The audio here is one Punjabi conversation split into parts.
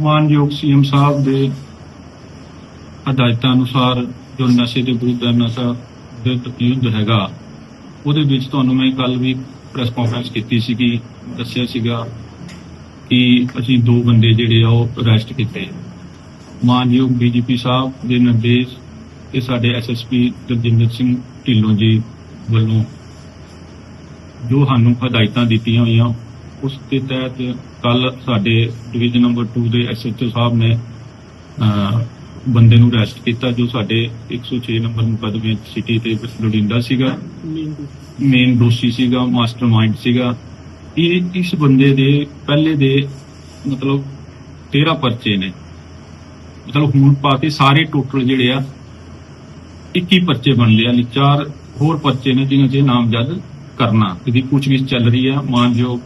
ਮਾਨਯੋਗ ਸੀਐਮ ਸਾਹਿਬ ਦੇ ਹਦਾਇਤਾਂ ਅਨੁਸਾਰ ਜੋ ਨਸ਼ੇ ਦੇ ਵਿਰੁੱਧ ਹੈ, ਨਸ਼ਾ ਦੇ ਯੁੱਧ ਹੈਗਾ ਉਹਦੇ ਵਿੱਚ ਤੁਹਾਨੂੰ ਮੈਂ ਕੱਲ ਵੀ ਪ੍ਰੈਸ ਕਾਨਫਰੰਸ ਕੀਤੀ ਸੀਗੀ ਦੱਸਿਆ ਸੀਗਾ ਕਿ ਅਸੀਂ ਦੋ ਬੰਦੇ ਜਿਹੜੇ ਆ ਉਹ ਅਰੈਸਟ ਕੀਤੇ। ਮਾਨਯੋਗ ਡੀਜੀਪੀ ਸਾਹਿਬ ਦੇ ਨਿਰਦੇਸ਼ ਤੇ ਸਾਡੇ ਐਸਐਸਪੀ ਦਰਜਿੰਦਰ ਸਿੰਘ ਢਿੱਲੋਂ ਜੀ ਵੱਲੋਂ ਜੋ ਸਾਨੂੰ ਹਦਾਇਤਾਂ ਦਿੱਤੀਆਂ ਹੋਈਆਂ ਉਸ ਦੇ ਤਹਿਤ ਕੱਲ ਸਾਡੇ ਡਿਵੀਜ਼ਨ ਨੰਬਰ 2 ਦੇ ਐਸਐਚਓ ਸਾਹਿਬ ਨੇ ਅਹ, ਬੰਦੇ ਨੂੰ ਅਰੈਸਟ ਕੀਤਾ ਜੋ ਸਾਡੇ 106 ਨੰਬਰ ਮੁਕੱਦਮੇ ਸਿਟੀ ਤੇ ਲੋੜਿੰਦਾ ਸੀਗਾ। ਮੇਨ ਦੋਸ਼ੀ ਸੀਗਾ ਮਾਸਟਰਮਾਈਂਡ ਸੀਗਾ। ਇਹ ਇਸ ਬੰਦੇ ਦੇ ਪਹਿਲੇ ਦੇ ਮਤਲਬ 13 ਪਰਚੇ ਨੇ। ਮਤਲਬ ਹੁਣ ਪਾ ਕੇ ਸਾਰੇ ਟੋਟਲ ਜਿਹੜੇ ਆ 21 ਪਰਚੇ ਬਣ ਲਿਆ ਨੇ। ਚਾਰ ਹੋਰ ਪਰਚੇ ਨੇ ਜਿਨ੍ਹਾਂ 'ਚ ਨਾਮਜ਼ਦ ਕਰਨਾ। ਇਹਦੀ ਪੁੱਛਗਿੱਛ ਚੱਲ ਰਹੀ ਆ। ਮਾਨਯੋਗ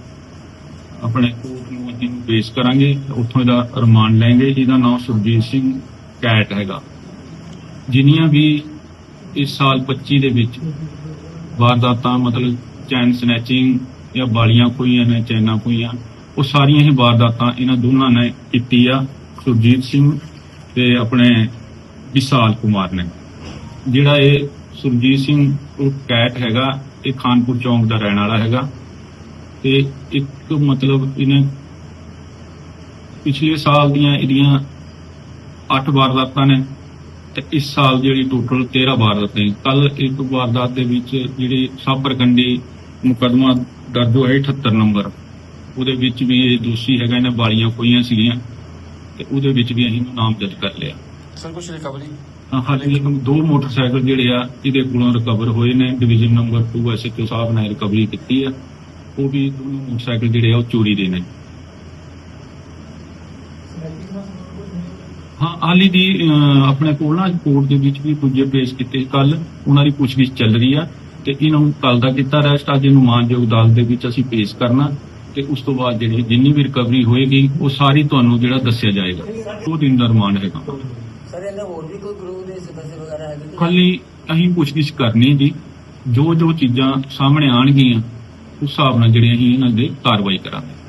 ਆਪਣੇ ਕੋਰਟ ਨੂੰ ਅਸੀਂ ਪੇਸ਼ ਕਰਾਂਗੇ। ਉੱਥੋਂ ਇਹਦਾ ਰਿਮਾਂਡ ਲੈਣਗੇ। ਇਹਦਾ ਨਾਮ ਸੁਰਜੀਤ ਸਿੰਘ ਕੈਟ ਹੈਗਾ। ਜਿੰਨੀਆਂ ਵੀ ਇਸ ਸਾਲ 25 ਦੇ ਵਿੱਚ ਵਾਰਦਾਤਾਂ, ਮਤਲਬ ਚੈਨ ਸਨੈਚਿੰਗ ਜਾਂ ਬਾਲੀਆਂ ਖੋਈਆਂ ਨੇ, ਚੈਨਾਂ ਖੋਈਆਂ ਉਹ ਸਾਰੀਆਂ ਹੀ ਵਾਰਦਾਤਾਂ ਇਹਨਾਂ ਦੋਨਾਂ ਨੇ ਕੀਤੀ ਆ। ਸੁਰਜੀਤ ਸਿੰਘ ਤੇ ਆਪਣੇ ਵਿਸ਼ਾਲ ਕੁਮਾਰ ਨੇ। ਜਿਹੜਾ ਇਹ ਸੁਰਜੀਤ ਸਿੰਘ ਉਹ ਕੈਟ ਹੈਗਾ। ਇਹ ਖਾਨਪੁਰ ਚੌਂਕ ਦਾ ਰਹਿਣ ਵਾਲਾ ਹੈਗਾ। ਤੇ ਇੱਕ ਮਤਲਬ ਇਹਨੇ ਪਿਛਲੇ ਸਾਲ ਦੀਆਂ ਇਹਦੀਆਂ 8 ਵਾਰਦਾਤਾਂ ਨੇ ਤੇ ਇਸ ਸਾਲ ਜਿਹੜੀ ਟੋਟਲ 13 ਵਾਰਦਾਤਾਂ ਨੇ। ਕੱਲ ਇੱਕ ਵਾਰਦਾਤ ਦੇ ਵਿੱਚ ਜਿਹੜੀ ਸਾਬਰਕੰਡੀ ਮੁਕਦਮਾ ਦਰਜ ਹੋਇਆ 78 ਨੰਬਰ ਉਹਦੇ ਵਿੱਚ ਵੀ ਇਹ ਦੋਸ਼ੀ ਹੈਗਾ ਇਹਨੇ ਬਾਲੀਆਂ ਖੋਈਆਂ ਸੀਗੀਆਂ ਤੇ ਉਹਦੇ ਵਿੱਚ ਵੀ ਅਸੀਂ ਇਹਨੂੰ ਨਾਮਜ਼ਦ ਕਰ ਲਿਆ। ਸਰ ਕੁਛ ਰਿਕਵਰੀ ਹਾਲੇ ਦੋ ਮੋਟਰਸਾਈਕਲ ਜਿਹੜੇ ਆ ਇਹਦੇ ਕੋਲੋਂ ਰਿਕਵਰ ਹੋਏ ਨੇ। ਡਿਵੀਜ਼ਨ ਨੰਬਰ 2 ਐਸਐਚਓ ਸਾਹਿਬ ਨੇ ਰਿਕਵਰੀ ਕੀਤੀ ਆ। ਉਹ ਵੀ ਦੋਨੋਂ ਮੋਟਰਸਾਈਕਲ ਜਿਹੜੇ ਆ ਉਹ ਚੋਰੀ ਦੇ ਨੇ। ਹਾਂ ਹਾਲੀ ਦੀ ਆਪਣੇ ਕੋਲ ਨਾ ਕੋਰਟ ਦੇ ਵਿੱਚ ਵੀ ਦੂਜੇ ਪੇਸ਼ ਕੀਤੇ ਕੱਲ। ਉਹਨਾਂ ਦੀ ਪੁੱਛਗਿੱਛ ਚੱਲ ਰਹੀ ਆ ਤੇ ਇਹਨਾਂ ਨੂੰ ਕੱਲ ਦਾ ਕੀਤਾ ਰੈਸਟ ਅੱਜ ਇਹਨੂੰ ਮਾਨਯੋਗ ਅਦਾਲਤ ਦੇ ਵਿੱਚ ਅਸੀਂ ਪੇਸ਼ ਕਰਨਾ ਤੇ ਉਸ ਤੋਂ ਬਾਅਦ ਜਿਹੜੀ ਜਿੰਨੀ ਵੀ ਰਿਕਵਰੀ ਹੋਏਗੀ ਉਹ ਸਾਰੀ ਤੁਹਾਨੂੰ ਜਿਹੜਾ ਦੱਸਿਆ ਜਾਏਗਾ। ਉਹ ਦਿਨ ਦਾ ਰਿਮਾਂਡ ਹੈਗਾ। ਸਰ ਇਹਨੇ ਹੋਰ ਵੀ ਕੋਈ ਗਰੂਪ ਦੇ ਸਦੱਸ ਵਗੈਰਾ ਹੈਗੇ? ਖਾਲੀ ਅਸੀਂ ਪੁੱਛਗਿੱਛ ਕਰਨੀ ਜੀ ਜੋ। ਜੋ ਚੀਜ਼ਾਂ ਸਾਹਮਣੇ ਆਣਗੀਆਂ ਉਸ ਹਿਸਾਬ ਨਾਲ ਜਿਹੜੇ ਅਸੀਂ ਇਹਨਾਂ ਦੇ ਕਾਰਵਾਈ ਕਰਾਂਗੇ।